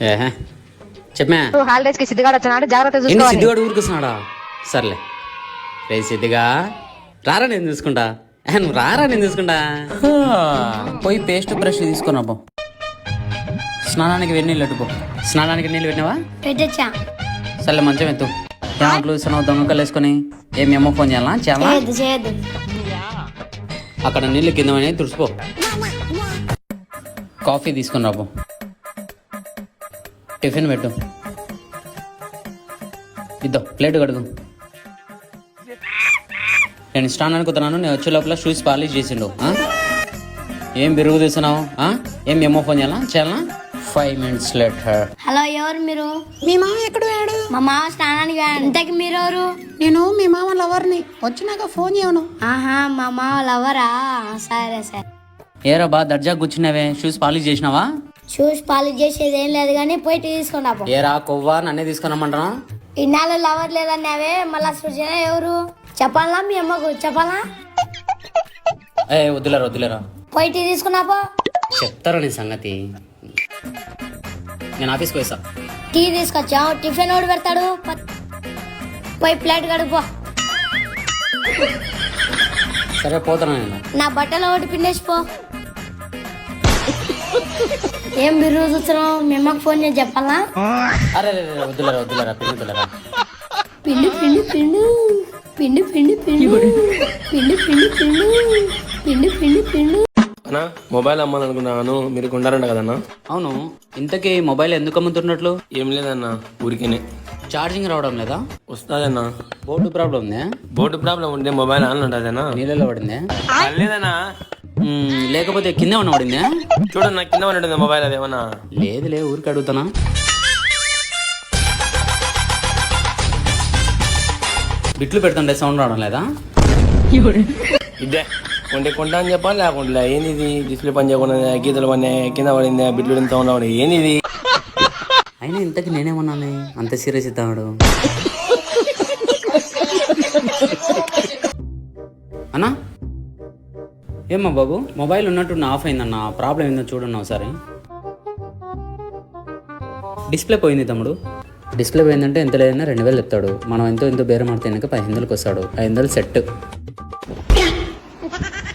ఏహే? చెప్పా హాలిడేస్కి సిద్ధిగాడు వచ్చినాడు జాగ్రత్త ఏంటి చూసుకోవాలి సిద్ధిగాడు ఊరుకొస్తున్నాడా? సర్లే. రే సిద్ధిగా రారా నేను చూసుకుంటా. ఏ, నువ్వు రారా నేను చూసుకుంటా? పోయి పేస్ట్ బ్రష్ తీసుకుని అబ్బో స్నానానికి వెన్నీళ్ళు అట్టుకో స్నానానికి నీళ్ళు పెట్టినావా? పెట్టచ్చా? సర్లే మంచం ఎత్తు. ఏమట్లు ఇస్తున్నావు దొంగకలు వేసుకొని ఏమి అమ్మ ఫోన్ చేయాలా? చాలా అక్కడ నీళ్ళు కింద తుడిచిపో కాఫీ తీసుకుని రాబో టిఫిన్ పెట్టు. ఇద్దో ప్లేట్ కడుగు. నేను స్నానానికి వస్తున్నాను నేను వచ్చే లోపల షూస్ పాలిష్ చేసిండు ఆ? ఏం బిరుగు తీస్తున్నావు ఆ? ఏం ఏమో ఫోన్ చేయాలా? చేయాలా? ఫైవ్ మినిట్స్ లెటర్ హలో ఎవరు మీరు? మీ మామ ఎక్కడ పోయాడు? మా మామ స్నానానికి. ఇంతకి మీరు ఎవరు? నేను మీ మామ లవర్ని వచ్చినాక ఫోన్ చేయను. ఆహా మా మామ లవరా సరే సరే. ఏరా బా దర్జా కూర్చున్నావే షూస్ పాలిష్ చేసినావా? షూస్ పాలిష్ చేసేది ఏం లేదు కానీ పోయి టీ ఏరా కొవ్వా నన్నే తీసుకురమ్మంటారా ఇన్నాళ్ళు లవర్ లేదన్నావే మళ్ళా సృజన ఎవరు? చెప్పాలా మీ అమ్మకు? చెప్పాలా? ఏ వద్దులేరా వద్దులేరా. పోయి టీ తీసుకున్నాపో చెప్తారా నీ సంగతి? నేను ఆఫీస్కి పోయిస్తా. టీ తీసుకొచ్చావు టిఫిన్ ఓడి పెడతాడు? పోయి ప్లేట్ కడుపో సరే పోతాను నేను. నా బట్టలు ఒకటి పిండేసిపో ఏం బిర్రు చూస్తున్నావు మీ అమ్మకి ఫోన్ చేసి చెప్పాలా? అరే వద్దులేరా వద్దులేరా పిల్లి పిల్లరా పిండు పిండు పిండు. పిండు పిండు పిండు. పిండు పిండు పిండు. పిండు పిండు పిండు. అన్నా మొబైల్ అమ్మాలనుకున్నాను మీరు కొంటారంట కదన్నా? అవును ఇంతకీ మొబైల్ ఎందుకు అమ్ముతున్నట్లు? ఏం లేదన్నా ఊరికేనే. ఛార్జింగ్ రావడం లేదా? వస్తాదన్నా. బోర్డు ప్రాబ్లం ఉందా? బోర్డు ప్రాబ్లం ఉంటే మొబైల్ ఆన్ ఉంటుందన్నా. నీళ్ళలో పడిందా? లేదన్నా. లేకపోతే కింద ఉన్న పడిందా చూడన్నా కింద ఉంటుంది మొబైల్ అదేమన్నా లేదు లే ఊరికి అడుగుతానా బిట్లు పెడుతుంటే సౌండ్ రావడం లేదా? ఇదే. కొంటే కొంటా అని చెప్పాలి లేకుండా ఏంది ఇది డిస్ప్లే పని చేయకుండా గీతలు పని కింద పడింది బిడ్లు ఎంత ఉండవు ఏంది ఇది అయినా ఇంతకి నేనేమన్నాను? అంత సీరియస్ ఇద్దాడు అన్నా? ఏమ్మా బాబు మొబైల్ ఉన్నట్టు ఆఫ్ అయిందన్న ప్రాబ్లం ఏందో చూడన్నా ఒకసారి డిస్ప్లే పోయింది తమ్ముడు. డిస్ప్లే పోయిందంటే ఎంత లేదన్నా రెండు వేలు చెప్తాడు. మనం ఎంతో ఎంతో బేరం ఆడితే కనుక పది వందలకు వస్తాడు. ఐదు వందలు సెట్.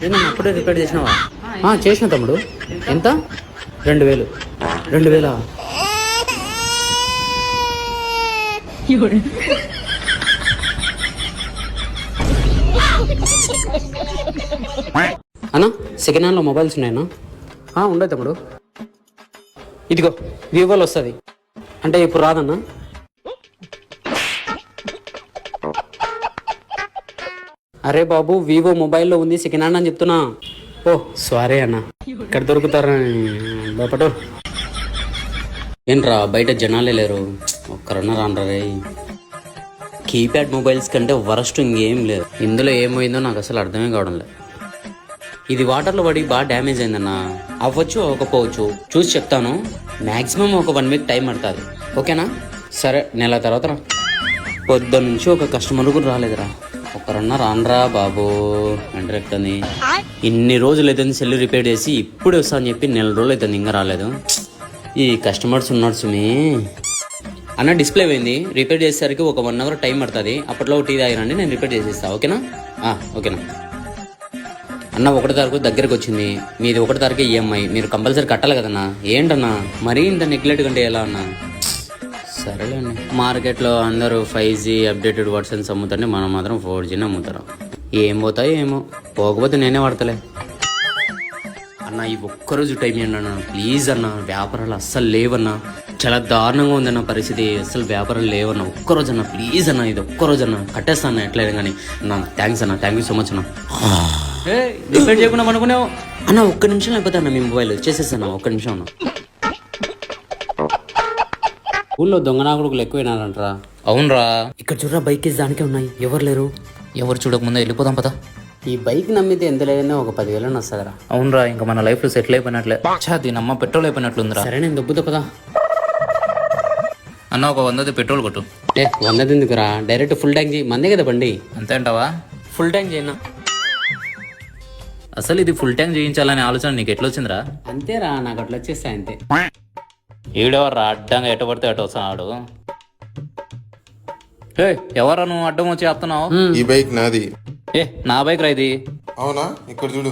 ఏమన్నా అప్పుడే రిపేర్ చేసినావా? ఆ, చేసిన తమ్ముడు. ఎంత? రెండు వేలు. రెండు వేలా? అన్నా సెకండ్ హ్యాండ్లో మొబైల్స్ ఉన్నాయన్నా? ఆ, తమ్ముడు. ఇదిగో వివోలో వస్తుంది. అంటే ఇప్పుడు రాదన్నా? అరే బాబు వివో మొబైల్లో ఉంది సెకండ్ హ్యాండ్ అని చెప్తున్నా. ఓ సారీ అన్న. ఇక్కడ దొరుకుతారా బాపటు ఏంట్రా బయట జనాలే లేరు. ఒక్కరన్నా రానరా కీప్యాడ్ మొబైల్స్ కంటే వరస్ట్ ఇంకేం లేదు. ఇందులో ఏమైందో నాకు అసలు అర్థమే కావడం లేదు. ఇది వాటర్లో పడి బాగా డ్యామేజ్ అయిందన్న. అవ్వచ్చు అవ్వకపోవచ్చు చూసి చెప్తాను. మాక్సిమం ఒక వన్ వీక్ టైం పడుతుంది. ఓకేనా? సరే నెల తర్వాత రా. పొద్దు నుంచి ఒక కస్టమర్ కూడా రాలేదురా. ఒకరన్నా రానరా బాబు. అని ఇన్ని రోజులు అయితే సెల్ రిపేర్ చేసి ఇప్పుడు వస్తా అని చెప్పి నెల రోజులు అవుతుంది ఇంకా రాలేదు. ఈ కస్టమర్స్ ఉన్నారు సుమి. అన్న డిస్ప్లే పోయింది. రిపేర్ చేసేసరికి ఒక వన్ అవర్ టైం పడుతుంది. అప్పట్లో టీ తాగిరండి నేను రిపేర్ చేసేస్తా. ఓకేనా? ఓకేనా? అన్న ఒకటి తారీఖు దగ్గరకు వచ్చింది. మీది ఒకటి తారీఖు ఈఎంఐ మీరు కంపల్సరీ కట్టాలి కదన్నా? ఏంటన్నా? మరీ ఇంత నెగ్లెట్ కంటే ఎలా అన్నా? సరేలేండి. మార్కెట్లో అందరూ ఫైవ్ జీ అప్డేటెడ్ వర్షన్స్ అమ్ముతారని మనం మాత్రం ఫోర్ జీని అమ్ముతారా. ఏం పోతాయో ఏమో. పోకపోతే నేనే వాడతలే. అన్న ఈ ఒక్కరోజు టైం ఇవ్వండి అన్న? ప్లీజ్ అన్న వ్యాపారాలు అస్సలు లేవన్నా. చాలా దారుణంగా ఉందన్న పరిస్థితి. అస్సలు వ్యాపారాలు లేవన్న. ఒక్కరోజు అన్న ప్లీజ్ అన్న ఇది ఒక్కరోజు అన్న. కట్టేస్తా అన్న ఎట్లయినా కానీ. అన్న థ్యాంక్స్ అన్న. థ్యాంక్ యూ సో మచ్ అన్న. ఏ రిపేర్ చేయకుండా అనుకున్నావు అన్న ఒక్క నిమిషం లేకపోతే అన్న మీ మొబైల్ చేసేస్తాను ఒక్క నిమిషం అన్న. ఊళ్ళో దొంగనాకుడుకులు ఎక్కువైనారంటరా. అవునరా. ఇక్కడ చూడరా బైక్ దానికే ఉన్నాయి. ఎవరు లేరు? ఎవరు చూడకముందే వెళ్ళిపోదాం పదా. ఈ బైక్ నమ్మితే ఎంత లేదన్నా ఒక పదివేలని వస్తుందిరా. అవునరా ఇంకా మన లైఫ్లో సెటిల్ అయిపోయినట్లే. చా దీనమ్మ పెట్రోల్ అయిపోయినట్లుందిరా. సరే నేను దొబ్బుతా కదా అన్న ఒక వందది పెట్రోల్ కొట్టు. ఏ వందది ఎందుకురా? డైరెక్ట్ ఫుల్ ట్యాంక్ చేయి మందే కదా బండి. అంతే అంటావా? ఫుల్ ట్యాంక్ చేయనా అసలు ఇది ఫుల్ ట్యాంక్ చేయించాలనే ఆలోచన నీకు ఎట్లా వచ్చిందిరా అంతేరా నాకు అట్లా వచ్చేస్తాయి అంతే. ఈడెవర్రా అడ్డంగా ఎటు పడితే అటు వస్తున్నాడు? ఏ ఎవరా నువ్వు అడ్డం వచ్చి ఆపుతున్నావు? ఈ బైక్ నాది. ఏ నా బైక్ రా ఇది? అవునా? ఇక్కడ చూడు.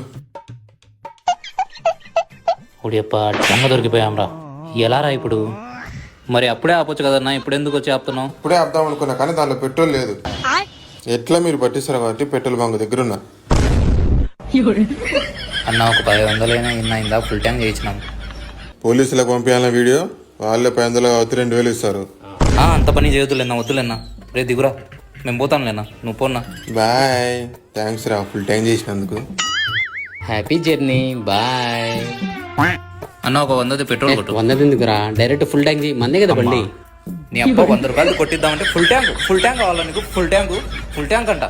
ఉడియప్ప అడ్డంగా దొరికిపోయాంరా. ఎలా రా ఇప్పుడు? మరి అప్పుడే ఆపొచ్చు కదన్నా ఇప్పుడు ఎందుకు వచ్చి ఆపుతున్నావు? ఇప్పుడే ఆపుదాం అనుకున్నా కానీ దానిలో పెట్రోల్ లేదు. ఎట్లా మీరు పట్టిస్తారు కాబట్టి పెట్రోల్ బంక్ దగ్గర ఉన్నా. అన్న ఒక పది వందలైనా ఇన్న ఇందా ఫుల్ ట్యాంక్ చేయించినాం పోలీసులకు పంపించాలన్న వీడియో వాళ్ళే పది వందలు అవుతుంది రెండు వేలు ఇస్తారు. ఆ, అంత పని చేయొద్దులేనా వద్దులేనా రే దిగురా. మేము పోతాంలేనా నువ్వు పోన్నా బాయ్. థ్యాంక్స్ రా ఫుల్ టైం చేసినందుకు. హ్యాపీ జర్నీ బాయ్ అన్న ఒక వందది పెట్రోల్ కొట్టు. వందది ఎందుకురా డైరెక్ట్ ఫుల్ ట్యాంక్ చేయి. మందే కదా బండి. నీ అబ్బా వంద రూపాయలు కొట్టిద్దామంటే ఫుల్ ట్యాంక్ ఫుల్ ట్యాంక్ కావాలా నీకు? ఫుల్ ట్యాంక్ ఫుల్ ట్యాంక్ అంట.